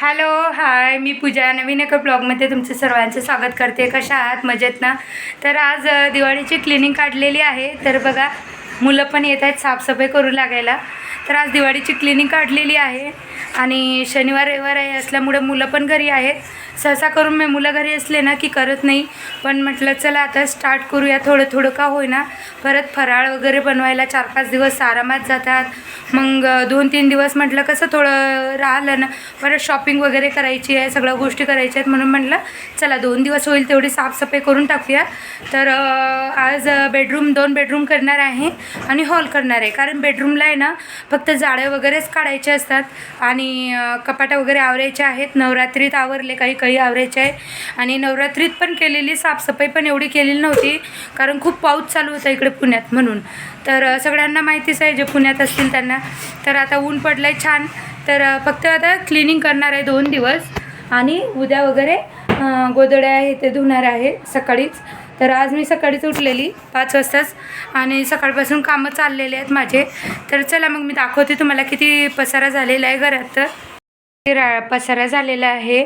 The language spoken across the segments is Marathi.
हॅलो हाय मी पूजा. नवीन एका ब्लॉगमध्ये तुमचं सर्वांचं स्वागत करते. कशा आहात? मजेत ना? तर आज दिवाळीची क्लिनिंग काढलेली आहे. तर बघा मुलं पण येत आहेत साफसफाई करू लागायला. तर आज दिवाळीची क्लिनिंग काढलेली आहे. आणि शनिवार रविवार आहे असल्यामुळे मुलं पण घरी आहेत. सहसा करून मी मुलं घरी असले ना की करत नाही. पण म्हटलं चला आता स्टार्ट करूया. थोडं थोडं का होईना. परत फराळ वगैरे बनवायला चार पाच दिवस आरामात जातात. मग दोन तीन दिवस म्हटलं कसं थोडं राहिलं ना परत शॉपिंग वगैरे करायची आहे सगळ्या गोष्टी करायच्या आहेत. म्हणून म्हटलं चला दोन दिवस होईल तेवढी साफसफाई करून टाकूया. तर आज बेडरूम दोन बेडरूम करणार आहे. आणि हॉल करणार आहे. कारण बेडरूमला आहे ना फक्त जाळं वगैरेच काढायचे असतात आणि कपाटा कपाटं वगैरे आवरायचे आहेत. नवरात्रीत आवरले काही काही आवरायचे आहे. आणि नवरात्रीत पण केलेली साफसफाई पण एवढी केलेली नव्हती कारण खूप पाऊस चालू होता इकडे पुण्यात म्हणून. तर सगळ्यांना माहितीच आहे जे पुण्यात असतील त्यांना. तर आता ऊन पडलं आहे छान. तर फक्त आता क्लिनिंग करणार आहे दोन दिवस. आणि उद्या वगैरे अ, गोधड्या ते धुणार आहे सकाळीच. तर आज मी सकाळीच उठलेली पाच वाजताच. आणि सकाळपासून कामं चाललेले आहेत माझे. तर चला मग मी दाखवते तुम्हाला किती पसारा झालेला आहे घरात. तर रा पसारा झालेला आहे.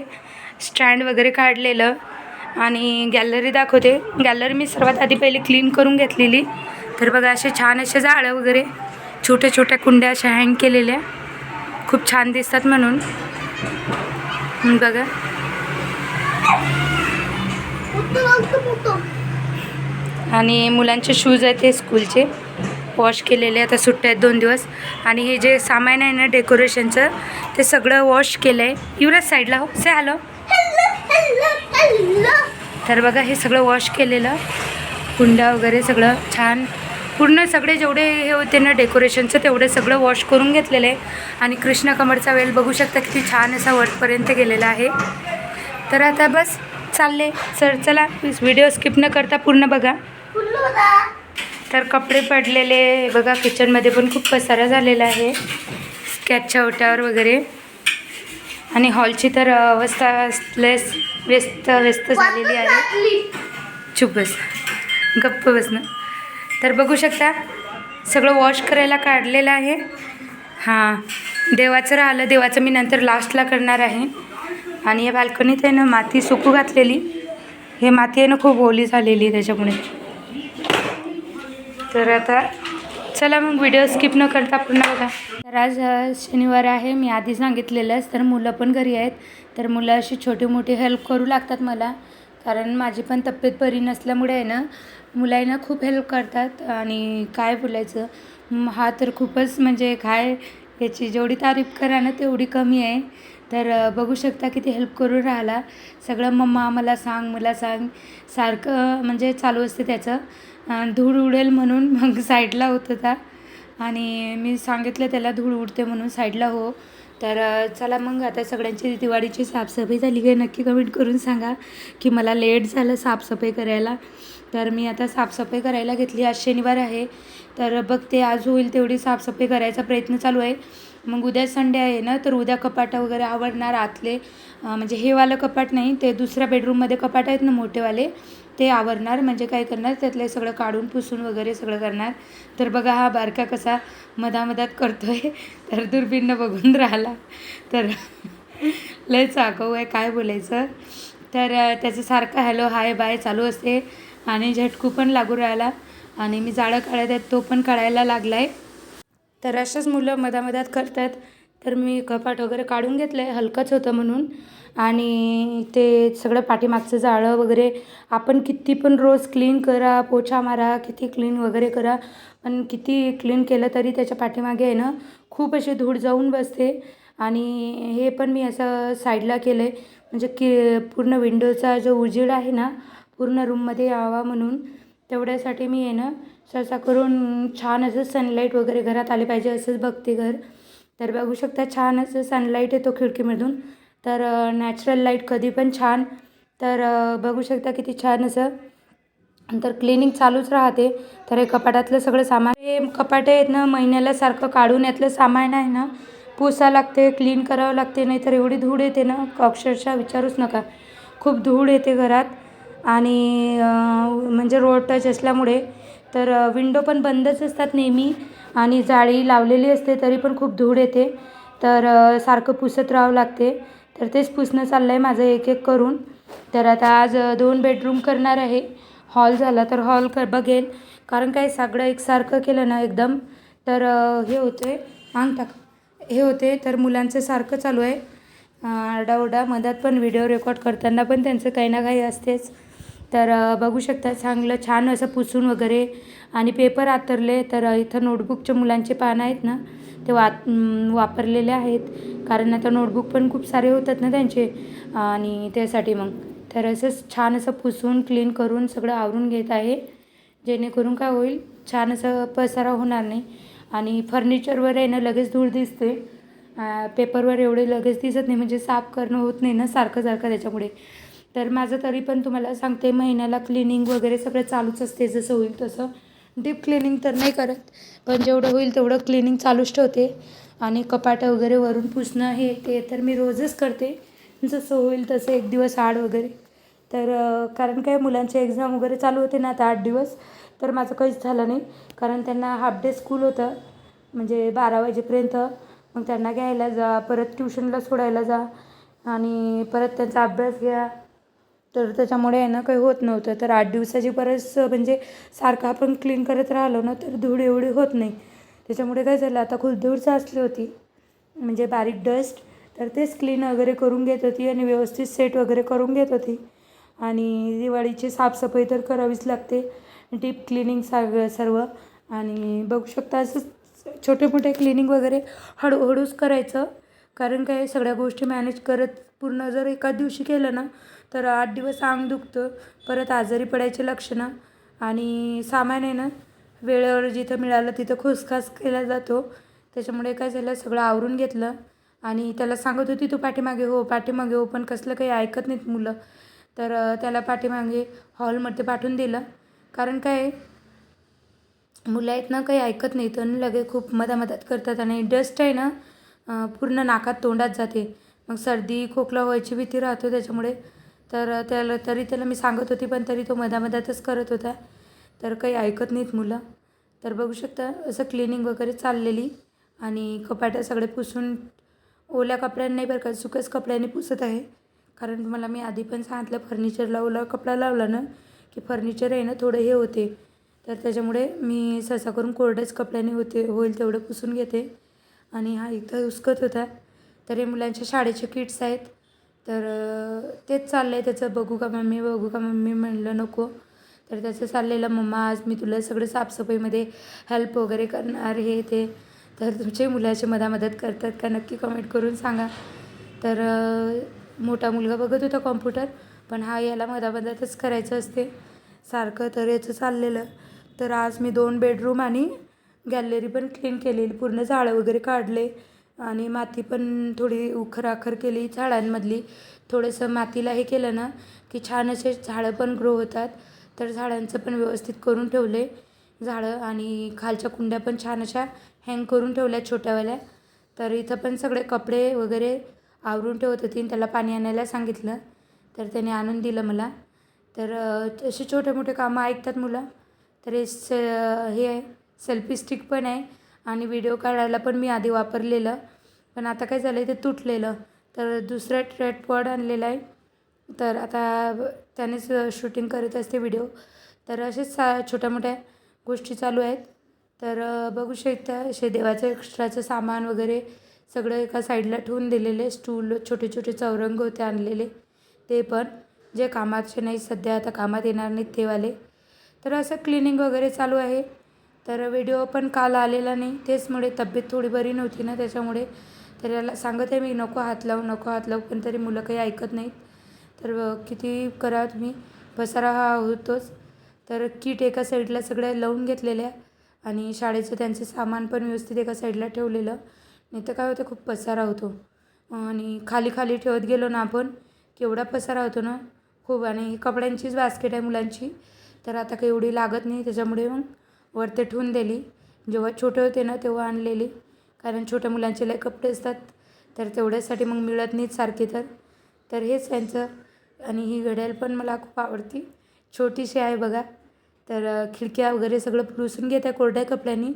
स्टँड वगैरे काढलेलं. आणि गॅलरी दाखवते. गॅलरी मी सर्वात आधी पहिले क्लीन करून घेतलेली. तर बघा असे छान असे जाळं वगैरे छोट्या छोट्या कुंड्या अशा हँग केलेल्या. खूप छान दिसतात म्हणून. बघा. आणि मुलांचे शूज आहेत ते स्कूलचे वॉश केलेले आता सुट्ट्या आहेत दोन दिवस. आणि हे जे सामान आहे ना डेकोरेशनचं ते सगळं वॉश केलं आहे युवराज साईडला हो. से हॅलो तर बघा हे सगळं वॉश केलेलं. कुंडा वगैरे सगळं छान. पूर्ण सगळे जेवढे हे होते ना डेकोरेशनचं तेवढे सगळं वॉश करून घेतलेलं आहे. आणि कृष्ण कमरचा वेल बघू शकता किती छान असा वरपर्यंत गेलेला आहे. तर आता बस चालले. सर चला व्हिडिओ स्किप न करता पूर्ण बघा. तर कपडे पडलेले बघा किचनमध्ये पण खूप पसारा झालेला आहे. स्कॅचच्या ओट्यावर वगैरे. आणि हॉलची तर अवस्था लेस व्यस्त व्यस्त झालेली आहे. चुप बस. गप्प बसणं तर बघू शकता सगळं वॉश करायला काढलेलं आहे. हां देवाचं राहिलं देवाचं मी नंतर लास्टला करणार आहे. आणि या बाल्कनीत आहे ना माती सुकू घातलेली. हे माती आहे ना खूप ओली झालेली त्याच्यामुळे. तर आता चला मग व्हिडिओ स्किप न करता पूर्ण बघा. तर आज शनिवार आहे मी आधी सांगितलेलंच तर मुलं पण घरी आहेत. तर मुलं अशी छोटी मोठी हेल्प करू लागतात मला. कारण माझी पण तब्येत बरी नसल्यामुळे आहे ना मुलं आहे ना खूप हेल्प करतात. आणि काय बोलायचं हा तर खूपच म्हणजे काय याची जेवढी तारीफ करा ना तेवढी कमी आहे. तर बघू शकता किती हेल्प करून राहिला. सगळं मम्मा मला सांग मला सांग. सारखं म्हणजे चालू असते त्याचं. धूळ उडेल म्हणून मग साईडला होत होता. आणि मी सांगितलं त्याला धूळ उडते म्हणून साईडला हो. तर चला मग आता सगळ्यांची दिवाळीची साफसफाई झाली. की नक्की कमेंट करून सांगा की मला लेट झालं साफसफाई करायला. तर मी आता साफसफाई करायला घेतली. आज शनिवार आहे. तर बघते आज होईल तेवढी साफसफाई करायचा प्रयत्न चालू आहे. मग उद्या संडे आहे ना तर उद्या कपाटं वगैरे आवडणार आतले. म्हणजे हे वालं कपाट नाही ते दुसऱ्या बेडरूममध्ये कपाट आहेत ना मोठेवाले ते आवरणार. म्हणजे काय करणार त्यातले सगळं काढून पुसून वगैरे सगळं करणार. तर बघा हा बारका कसा मधामधात करतो आहे तर दुर्बीननं बघून राहिला. तर लय चाकव आहे काय बोलायचं. तर त्याचं सारखं हॅलो हाय बाय चालू असते. आणि झटकू पण लागू राहिला. आणि मी जाळं काढत आहेत तो पण काढायला लागला आहे तर अशाच मुलं मधामधात करतात. तर मी कपाट वगैरे काढून घेतलं आहे हलकंच होतं म्हणून. आणि ते सगळं पाठीमागचं जाळं वगैरे आपण किती पण रोज क्लीन करा पोछा मारा किती क्लीन वगैरे करा पण किती क्लीन केलं तरी त्याच्या पाठीमागे आहे ना खूप अशी धूळ जाऊन बसते. आणि हे पण मी असं साईडला केलं आहे म्हणजे की पूर्ण विंडोचा जो उजेड आहे ना पूर्ण रूममध्ये यावा म्हणून. तेवढ्यासाठी मी आहे ना सहसा करून छान असं सनलाईट वगैरे घरात आले पाहिजे असंच बघते घर. तर बघू शकता छान असं सनलाईट येतो खिडकीमधून. तर नॅचरल लाइट कधी पण छान. तर बघू शकता किती छान असं. तर क्लिनिंग चालूच राहते. तर हे कपाटातलं सगळं सामान हे कपाटे आहेत ना महिन्याला सारखं काढून यातलं सामान आहे ना पुसा लागते क्लीन करावं लागते नाहीतर एवढी धूळ येते ना अक्षरशः विचारूच नका. खूप धूळ येते घरात. आणि म्हणजे रोड टच असल्यामुळे तर विंडो पण बंदच असतात नेहमी आणि जाळी लावलेली असते तरी पण खूप धूळ येते. तर सारखं पुसत राहावं लागते. तर तेच पुसणं चाललं आहे माझं एक एक करून. तर आता आज दोन बेडरूम करणार आहे. हॉल झाला तर हॉल कर बघेल कारण काय सगळं एकसारखं केलं ना एकदम. तर हे होते अंग टाक. हे होते तर मुलांचं सारखं चालू आहे. आरडाओरडा मधात पण व्हिडिओ रेकॉर्ड करताना पण त्यांचं काही ना काही असतेच. तर बघू शकता चांगलं छान असं पुसून वगैरे आणि पेपर आतरले तर इथं नोटबुकचे मुलांचे पानं आहेत ना ते वा वापरलेले आहेत. कारण आता नोटबुक पण खूप सारे होतात ना त्यांचे आणि त्यासाठी मग. तर असंच छान असं पुसून क्लीन करून सगळं आवरून घेत आहे. जेणेकरून काय होईल छान असं पसारा होणार नाही. आणि फर्निचरवर आहे ना लगेच धूळ दिसते. पेपरवर एवढे लगेच दिसत नाही म्हणजे साफ करणं होत नाही ना सारखं सारखं त्याच्यामुळे. तर माझं तरी पण तुम्हाला सांगते महिन्याला क्लिनिंग वगैरे सगळं चालूच असते जसं होईल तसं. डीप क्लिनिंग तर नाही करत पण जेवढं होईल तेवढं क्लिनिंग चालूच ठेवते. आणि कपाटं वगैरे वरून पुसणं हे ते तर मी रोजच करते. जसं होईल तसं एक दिवस आड वगैरे. तर कारण काय मुलांचे एक्झाम वगैरे चालू होते ना आता आठ दिवस तर माझं काहीच झालं नाही. कारण त्यांना हाफ डे स्कूल होतं म्हणजे बारा वाजेपर्यंत. मग त्यांना घ्यायला जा परत ट्युशनला सोडायला जा. आणि परत त्यांचा अभ्यास घ्या. तर त्याच्यामुळे आहे ना काही होत नव्हतं. तर आठ दिवसाची परत म्हणजे सारखं आपण क्लीन करत राहिलो ना तर धूळ एवढी होत नाही. त्याच्यामुळे काय झालं आता खूप धूळ साचली होती. म्हणजे बारीक डस्ट तर तेच क्लीन वगैरे करून घेत होती आणि व्यवस्थित सेट वगैरे करून घेत होती. आणि दिवाळीची साफसफाई तर करावीच लागते. डीप क्लिनिंग सग सर्व. आणि बघू शकता असंच छोटे मोठे क्लिनिंग वगैरे हळूहळूच करायचं. कारण काय सगळ्या गोष्टी मॅनेज करत पूर्ण जर एकाच दिवशी केलं ना तर आठ दिवस अंग दुखतं. परत आजारी पडायचे लक्षणं. आणि सामान आहे ना वेळेवर जिथं मिळालं तिथं खुसखास केला जातो. त्याच्यामुळे काय झालं सगळं आवरून घेतलं. आणि त्याला सांगत होती तू पाठीमागे हो पाठीमागे हो पण कसलं काही ऐकत नाहीत मुलं. तर त्याला पाठीमागे हॉलमध्ये पाठवून दिलं. कारण काय मुलं आहेत ना काही ऐकत नाहीत आणि लगे खूप मधामधात करतात. आणि डस्ट आहे ना पूर्ण नाकात तोंडात जाते. मग सर्दी खोकला व्हायची भीती राहतो त्याच्यामुळे तर त्याला तरी त्याला मी सांगत होती पण तरी तो मधामधातच करत होता. तर काही ऐकत नाहीत मुलं. तर बघू शकता असं क्लिनिंग वगैरे चाललेली आणि कपाट्या सगळे पुसून ओल्या कपड्यांनी बरं का सुक्याच कपड्यांनी पुसत आहे. कारण तुम्हाला मी आधी पण सांगितलं फर्निचरला ओला कपडा लावला ना की फर्निचर आहे ना थोडं हे होते. तर त्याच्यामुळे मी सहसा करून कोरड्याच कपड्याने होते होईल तेवढं पुसून घेते. आणि हा इथं उसकत होता. तर हे मुलांच्या शाळेचे किट्स आहेत. तर तेच चाललं आहे त्याचं. बघू का मम्मी बघू का मम्मी म्हणलं नको. तर त्याचं चाललेलं मम्मा आज मी तुला सगळं साफसफाईमध्ये हेल्प वगैरे करणार हे ते तर तुमचे मुलाचे मधामदत करतात का नक्की कमेंट करून सांगा. तर मोठा मुलगा बघत होता कॉम्प्युटर पण हा याला मधामधातच करायचं असते. सारखं तर याचं चाललेलं. तर आज मी दोन बेडरूम आणि गॅलरी पण क्लीन केलेली. पूर्ण झाडं वगैरे काढले. आणि माती पण थोडी उखराखर केली झाडांमधली. थोडंसं मातीला हे केलं ना की छान असे झाडं पण ग्रो होतात. तर झाडांचं पण व्यवस्थित करून ठेवले झाडं आणि खालच्या कुंड्या पण छान अशा हँग करून ठेवल्या छोट्यावाल्या. तर इथं पण सगळे कपडे वगैरे आवरून ठेवत होती आणि त्याला पाणी आणायला सांगितलं. तर त्याने आणून दिलं मला. तर असे छोटे मोठे कामं ऐकतात मुलं. तर हे स हे आहे. सेल्फी स्टिक पण आहे. आणि व्हिडिओ काढायला पण मी आधी वापरलेलं. पण आता काय झालं आहे ते तुटलेलं. तर दुसरं ट्रेडपॉड आणलेलं आहे. तर आता त्यानेच शूटिंग करत असते व्हिडिओ तर असेच सा छोट्या मोठ्या गोष्टी चालू आहेत. तर बघू शकता असे देवाचं एक्स्ट्राचं सामान वगैरे सगळं एका साईडला ठेवून दिलेले. स्टूल छोटे छोटे चौरंग होते आणलेले. ते पण. जे कामाचे नाही सध्या आता कामात येणार नाहीत तेवाले तर असं क्लिनिंग वगैरे चालू आहे. तर व्हिडिओ पण काल आलेला नाही. तेचमुळे तब्येत थोडी बरी नव्हती ना त्याच्यामुळे. तर याला सांगत आहे मी नको हात लावू नको हात लावू पण तरी मुलं काही ऐकत नाहीत. तर किती करा तुम्ही? पसारा हा होतोच. तर किट एका साईडला सगळ्या लावून घेतलेल्या आणि शाळेचं त्यांचं सामान पण व्यवस्थित एका साईडला ठेवलेलं. नाही तर काय होतं खूप पसारा होतो. आणि खाली खाली ठेवत गेलो ना आपण केवढा पसारा होतो ना. खूप आणि कपड्यांचीच बास्केट आहे मुलांची. तर आता काही एवढी लागत नाही त्याच्यामुळे मग वरती ठेवून दिली. जेव्हा छोटे होते ना तेव्हा आणलेली. कारण छोट्या मुलांचे लय कपडे असतात. तर तेवढ्यासाठी मग मिळत नाहीत सारखे तर. तर हेच त्यांचं. आणि ही घड्याळ पण मला खूप आवडती. छोटीशी आहे बघा. तर खिडक्या वगैरे सगळं पुसून घेत आहे कोरड्या कपड्यांनी.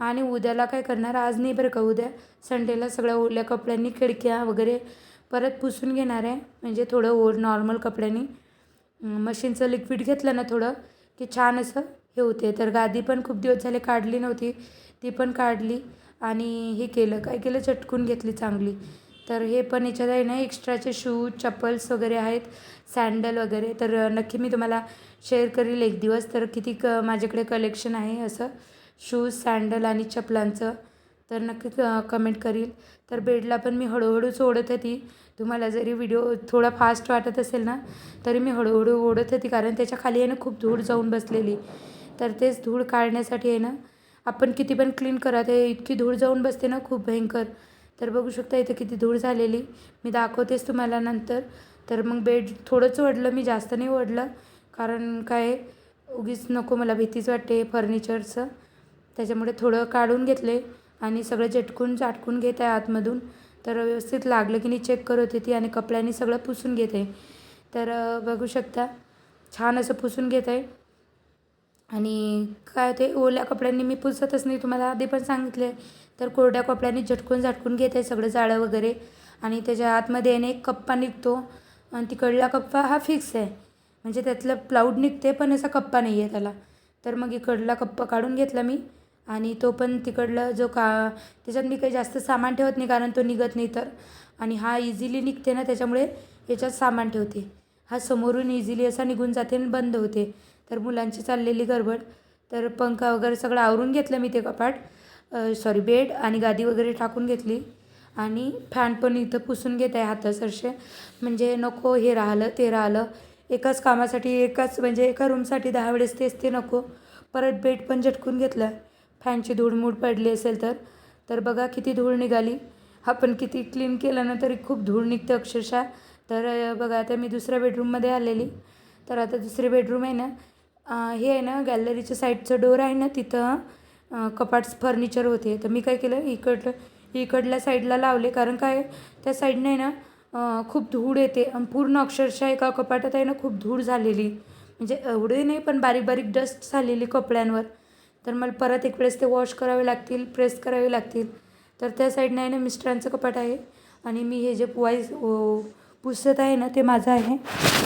आणि उद्याला काय करणार? आज नाही बरं का उद्या? संडेला सगळ्या ओल्या कपड्यांनी खिडक्या वगैरे परत पुसून घेणार आहे. म्हणजे थोडं ओ नॉर्मल कपड्यांनी. मशीनचं लिक्विड घेतलं ना थोडं की छान असं. हे होते. तर गादी पण खूप दिवस झाले काढली नव्हती. ती पण काढली आणि हे केलं. काय केलं? चटकून घेतली चांगली. तर हे पण याच्यात आहे ना एक्स्ट्राचे शूज चप्पल्स वगैरे आहेत सँडल वगैरे. तर नक्की मी तुम्हाला शेअर करील एक दिवस. तर किती क माझ्याकडे कलेक्शन आहे असं. शूज सँडल आणि चपलांचं. तर नक्की क कमेंट करील. तर बेडला पण मी हळूहळूच ओढत होती. तुम्हाला जरी व्हिडिओ थोडा फास्ट वाटत असेल ना तरी मी हळूहळू ओढत होती. कारण त्याच्याखाली आहे ना खूप धूळ जाऊन बसलेली. तर तेच धूळ काढण्यासाठी आहे ना आपण किती पण क्लीन करा ते इतकी धूळ जाऊन बसते ना खूप भयंकर. तर बघू शकता इथे किती धूळ झालेली. मी दाखवतेच तुम्हाला नंतर. तर मग बेड थोडंच ओढलं मी जास्त नाही ओढलं कारण काय उगीच नको मला भीतीच वाटते फर्निचरचं त्याच्यामुळे थोडं काढून घेतले आणि सगळं झटकून चाटकून घेत आहे आतमधून. तर व्यवस्थित लागलं की नाही चेक करत होती आणि कपड्यांनी सगळं पुसून घेत. आहे तर बघू शकता छान असं पुसून घेत. आहे आणि काय ते ओल्या कपड्यांनी मी पुसतच नाही तुम्हाला आधी पण सांगितले. तर कोरड्या कपड्यांनी झटकून झटकून घेते सगळं जाळं वगैरे. आणि त्याच्या आतमध्ये आहे ना एक कप्पा निघतो आणि तिकडला कप्पा हा फिक्स आहे. म्हणजे त्यातलं प्लाऊड निघते पण असा कप्पा नाही आहे त्याला. तर मग इकडला कप्पा काढून घेतला मी. आणि तो पण तिकडला जो का त्याच्यात मी काही जास्त सामान ठेवत नाही कारण तो निघत नाही तर. आणि हा इझिली निघते ना त्याच्यामुळे याच्यात सामान ठेवते. हा समोरून इझिली असा निघून जाते आणि बंद होते. तर मुलांची चाललेली गडबड. तर पंखा वगैरे सगळं आवरून घेतलं मी ते कपाट. सॉरी बेड आणि गादी वगैरे टाकून घेतली. आणि फॅन पण इथं पुसून घेत आहे हातासरसे म्हणजे नको हे राहिलं ते राहिलं. एकाच कामासाठी एकाच म्हणजे एका रूमसाठी दहा वेळेस तेच ते नको. परत बेड पण झटकून घेतलं. फॅनची धूळमूड पडली असेल तर. तर बघा किती धूळ निघाली. आपण किती क्लीन केलं ना तरी खूप धूळ निघते अक्षरशः. तर बघा आता मी दुसऱ्या बेडरूममध्ये आलेली. तर आता दुसरे बेडरूम आहे ना हे आहे ना गॅलरीच्या साईडचं डोर आहे ना तिथं कपाट्स फर्निचर होते. तर मी काय केलं इकडलं इकडल्या साईडला लावले. कारण काय त्या साईडने ना खूप धूळ येते. आणि पूर्ण अक्षरशः एका कपाटात आहे ना खूप धूळ झालेली. म्हणजे एवढे नाही पण बारीक बारीक डस्ट झालेली कपड्यांवर. तर मला परत एक वेळेस ते वॉश करावे लागतील प्रेस करावे लागतील. तर त्या साईडने आहे ना मिस्टरांचं कपाट आहे. आणि मी हे जे वाईस पुसत आहे ना ते माझं आहे.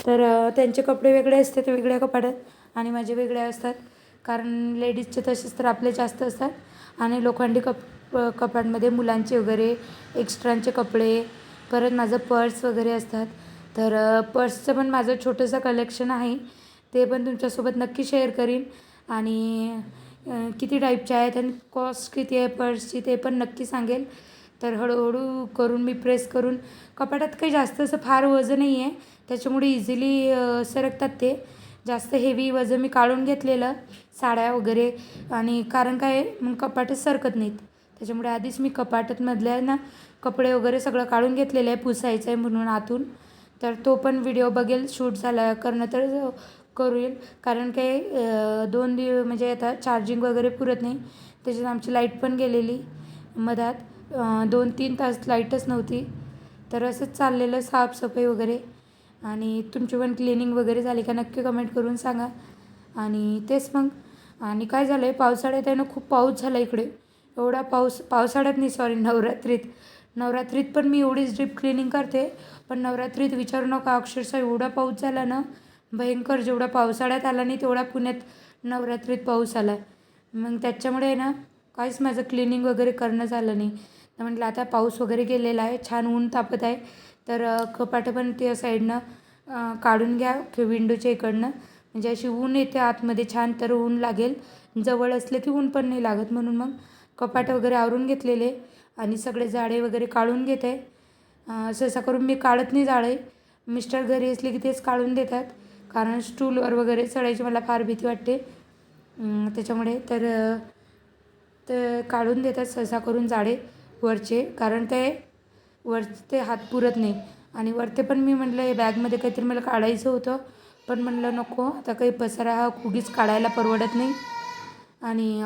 तर त्यांचे कपडे वेगळे असते ते वेगळ्या कपाटात. आणि माझे वेगळे असतात. कारण लेडीजचे तसेच तर आपले जास्त असतात. आणि लोखंडी कप कपाटमध्ये मुलांचे वगैरे एक्स्ट्रांचे कपडे परत माझं पर्स वगैरे असतात. तर पर्सचं पण माझं छोटंसं कलेक्शन आहे. ते पण तुमच्यासोबत नक्की शेअर करीन. आणि किती टाईपचे आहेत आणि कॉस्ट किती आहे पर्सची ते पण नक्की सांगेल. तर हळूहळू करून मी प्रेस करून कपाटात काही जास्त असं फार वजन नाही आहे त्याच्यामुळे इझिली सरकतात ते. जास्त हेवी वजन मी काढून घेतलेलं साड्या वगैरे. आणि कारण काय मग कपाटच सरकत नाहीत. त्याच्यामुळे आधीच मी कपाटातमधल्या ना कपडे वगैरे सगळं काढून घेतलेलं आहे पुसायचं आहे म्हणून आतून. तर तो पण व्हिडिओ बघेल शूट झाला करणं तर करूल कारण काय दोन दिव म्हणजे आता चार्जिंग वगैरे पुरत नाही. त्याच्यात आमची लाइट पण गेलेली मधात. दोन तीन तास लाईटच नव्हती. तर असंच चाललेलं साफसफाई वगैरे. आणि तुमची पण क्लिनिंग वगैरे झाली का नक्की कमेंट करून सांगा. आणि तेच मग. आणि काय झालं आहे पावसाळ्यात आहे ना खूप पाऊस झाला इकडे. एवढा पाऊस पावसाळ्यात नाही सॉरी नवरात्रीत. नवरात्रीत पण मी एवढीच डीप क्लिनिंग करते पण नवरात्रीत विचारू नका अक्षरशः एवढा पाऊस झाला ना भयंकर जेवढा पावसाळ्यात आला नाही तेवढा पुण्यात नवरात्रीत पाऊस आला. मग त्याच्यामुळे आहे ना काहीच माझं क्लिनिंग वगैरे करणं झालं नाही. तर म्हटलं आता पाऊस वगैरे गेलेला आहे छान ऊन तापत आहे. तर कपाटं पण त्या साईडनं काढून घ्या विंडोच्या इकडनं. म्हणजे अशी ऊन येते आतमध्ये छान तर ऊन लागेल. जवळ असलं की ऊन पण नाही लागत म्हणून मग कपाट वगैरे आवरून घेतलेले आणि सगळे जाळे वगैरे काढून घेते. सहसा करून मी काढत नाही जाळे मिस्टर घरी असले की तेच काढून देतात. कारण स्टूलवर वगैरे चढायची मला फार भीती वाटते. त्याच्यामुळे तर तर काढून देतात सहसा करून जाळे वरचे. कारण ते वरचे हात पुरत नाही. आणि वरते पण मी म्हटलं हे बॅगमध्ये काहीतरी मला काढायचं होतं. पण म्हणलं नको आता काही पसारा हा उगीच काढायला परवडत नाही. आणि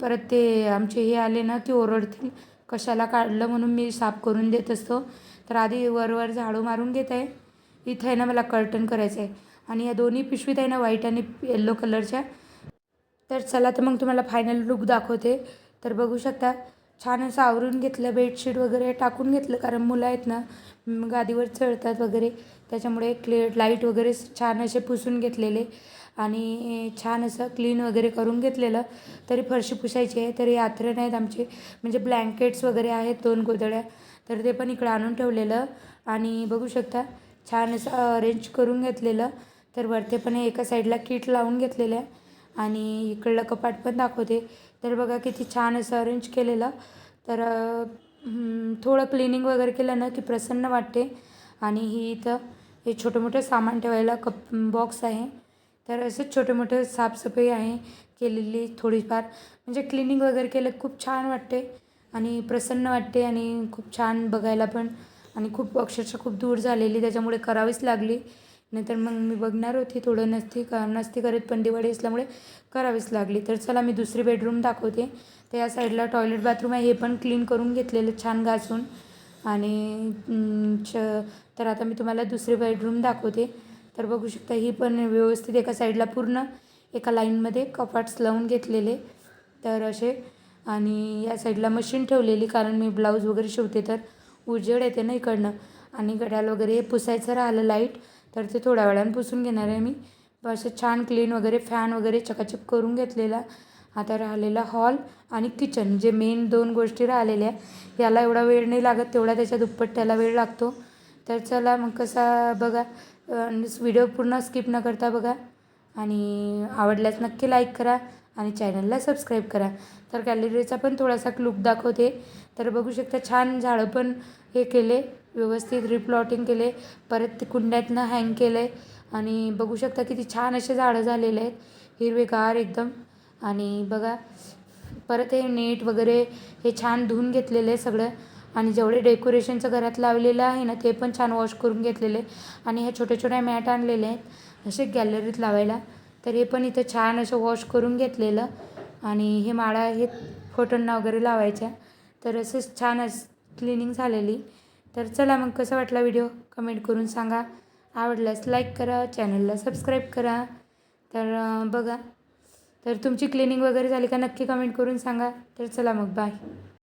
परत ते आमचे हे आले ना ते ओरडतील कशाला काढलं म्हणून मी साफ करून देत असतो. तर आधी वरवर झाडू मारून घेत आहे. इथं आहे ना मला कर्टन करायचं आहे आणि या दोन्ही पिशवीत आहे ना व्हाईट आणि येल्लो कलरच्या. तर चला तर मग तुम्हाला फायनल लुक दाखवते. तर बघू शकता छान असं आवरून घेतलं बेडशीट वगैरे टाकून घेतलं कारण मुलं आहेत ना गादीवर चढतात वगैरे. त्याच्यामुळे क्लिअर लाइट वगैरे छान असे पुसून घेतलेले आणि छान असं क्लीन वगैरे करून घेतलेलं. तरी फरशी पुसायची आहे तरी यात्रा नाहीत आमचे. म्हणजे ब्लँकेट्स वगैरे आहेत दोन गोदड्या तर ते पण इकडं आणून ठेवलेलं. आणि बघू शकता छान असं अरेंज करून घेतलेलं. तर वरते पण एका साईडला किट लावून घेतलेलं आहे आणि इकडलं कपाट पण दाखवते. तर बघा किती छान असं अरेंज केलेलं. तर थोडं क्लिनिंग वगैरे केलं ना की प्रसन्न वाटते. आणि ही इथं हे छोटं मोठं सामान ठेवायला कप बॉक्स आहे. तर असंच छोटं मोठं साफसफाई आहे केलेली थोडीफार. म्हणजे क्लिनिंग वगैरे केलं खूप छान वाटते. आणि प्रसन्न वाटते आणि खूप छान बघायला पण. आणि खूप अक्षरशः खूप दूर झालेली त्याच्यामुळे करावीच लागली. नाहीतर मग मी बघणार होती थोडं नसती का नसती करत पण दिवाळी असल्यामुळे करावीच लागली. तर चला मी दुसरी बेडरूम दाखवते. तर या साईडला टॉयलेट बाथरूम आहे. हे पण क्लीन करून घेतलेलं छान घासून. आणि च तर आता मी तुम्हाला दुसरी बेडरूम दाखवते. तर बघू शकता ही पण व्यवस्थित एका साईडला पूर्ण एका लाईनमध्ये कपाट्स लावून घेतलेले तर असे. आणि या साईडला मशीन ठेवलेली कारण मी ब्लाऊज वगैरे शिवते तर उजेड येते ना इकडनं. आणि घड्याळ वगैरे पुसायचं राहिलं लाइट तर ते थोड्या वेळानं पुसून घेणार आहे मी. असं छान क्लीन वगैरे फॅन वगैरे चकाचक करून घेतलेला आता राहिलेला हॉल आणि किचन जे मेन दोन गोष्टी राहिलेल्या याला एवढा वेळ नाही लागत तेवढा त्याच्या दुप्पट त्याला वेळ लागतो. तर चला मग कसा बघा व्हिडिओ पूर्ण स्किप न करता बघा. आणि आवडल्यास नक्की लाईक करा आणि चॅनलला सबस्क्राईब करा. तर गॅलरीचा पण थोडासा लुक दाखवते. तर बघू शकता छान झाडं पण हे केले व्यवस्थित रिप्लॉटिंग केले परत ते कुंड्यातनं हँग केलं आहे आणि बघू शकता किती छान असे झाडं झालेले आहेत. हिरवेगार एकदम. आणि बघा परत हे नेट वगैरे हे छान धुवून घेतलेलं आहे सगळं. आणि जेवढे डेकोरेशनचं घरात लावलेलं आहे ना ते पण छान वॉश करून घेतलेले. आणि ह्या छोट्या छोट्या मॅट आणलेले आहेत असे गॅलरीत लावायला. तर हे पण इथं छान असं वॉश करून घेतलेलं. आणि हे माळा हे फोटोंना वगैरे लावायच्या. तर असंच छान असं क्लिनिंग झालेली. तर चला मग कसा वाटला व्हिडिओ? कमेंट करून सांगा. आवडल्यास लाईक करा चॅनलला सबस्क्राईब करा. तर बघा. तर तुमची क्लिनिंग वगैरे झाली का नक्की कमेंट करून सांगा. तर चला मग बाय